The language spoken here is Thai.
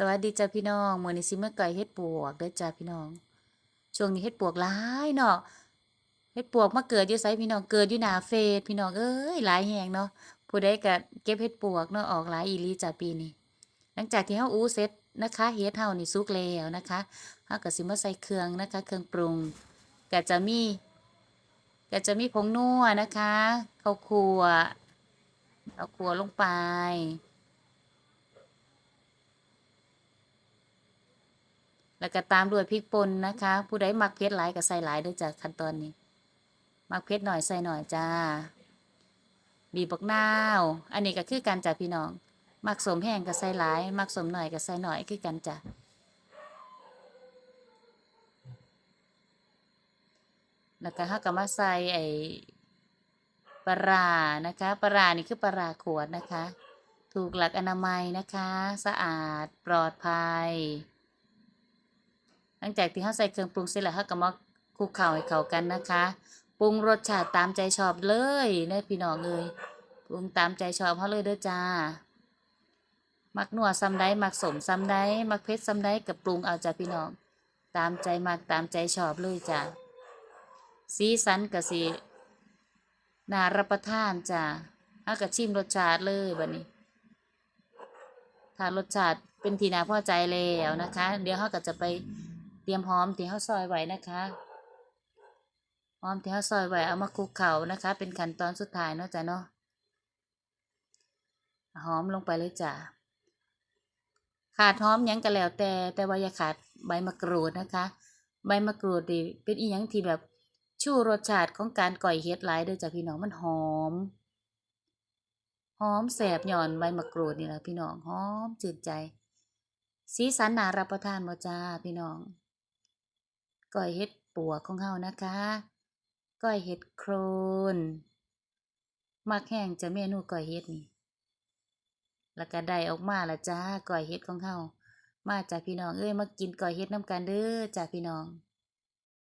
สวัสดีจ้าพี่น้องมื้อนี้สิมาไก่ยเฮ็ดปวกเด้อจ้าพี่น้อง ช่วงนี้เฮ็ดปวกหลายเนาะเฮ็ดปวกมาเกิดอยู่ไสพี่น้องเกิดอยู่หน้าเฟซพี่น้องเอ้ยหลายแฮงเนาะผู้ใดก็เก็บเฮ็ดปวกเนาะออกหลายอีหลีจ้าปีนี้หลังจากที่เฮาอู้เสร็จนะคะเฮ็ดเฮานี่สุกแล้วนะคะเฮาก็สิมาใส่เครื่องนะคะ เครื่องปรุงก็จะมีก็จะมีผงนัวนะคะข้าวคั่วเอาคั่วลงไป แล้วก็ตามด้วยพริกป่นนะคะ ผู้ใดมักเผ็ดหลายก็ใส่หลายด้วยจ้ะขั้นตอนนี้ มักเผ็ดหน่อยใส่หน่อยจ้า บีบบักนาว อันนี้ก็คือกันจ้ะพี่น้อง มักสมแห้งก็ใส่หลาย มักสมหน่อยก็ใส่หน่อยคือกันจ้ะแล้วก็เฮาก็มาใส่ไอ้ปลารานะคะปลารานี่คือปลาราขวดนะคะ ถูกหลักอนามัยนะคะ สะอาดปลอดภัย หลังจากที่เราใส่เครื่องปรุงเสร็จแล้วเราก็มาคลุกเคล้าให้เข้ากันนะคะ ปรุงรสชาติตามใจชอบเลยเด้อพี่น้องเอ้ยปรุงตามใจชอบเขาเลยเด้อจ้า มักนัวซ้ำใดมักสมซ้ำใดมักเผ็ดซ้ำใดกับปรุงเอาจ้ะพี่น้อง ตามใจมักตามใจชอบเลยจ้ะสีสันก็สิน่ารับประทานจ้ะเฮาก็ชิมรสชาติเลยบัดนี้ ถ้ารสชาติเป็นทีน่าพอใจแล้วนะคะ เดี๋ยวเราก็จะไป รียมหอมที่เราซอยไว้นะคะหอมที่เราซอยไว้เอามาคลุกเคล้านะคะ เป็นขั้นตอนสุดท้ายเนาะจ้ะเนาะหอมลงไปเลยจ้ะขาดหอมยังก็แล้วแต่แต่ว่าอย่าขาดใบมะกรูดนะคะ ใบมะกรูดนี่เป็นอีหยังที่แบบชูรสชาติของการก่อยเฮ็ดหลายเด้อจ้ะพี่น้องมันหอมหอมแสบหย่อนใบมะกรูดนี่แหละพี่น้องหอมจืดใจ สีสันน่ารับประทานบ่จ้าพี่น้อง ก้อยเห็ดปวของเฮานะคะ ก้อยเห็ดโครนมักแห้งจะเมนูก้อยเห็ดนี่แล้วก็ได้ออกมาละจ้าก้อยเห็ดของเฮามาจากพี่น้องเอ้ยมากินก้อยเห็ดน้ำกันเด้อจากพี่น้อง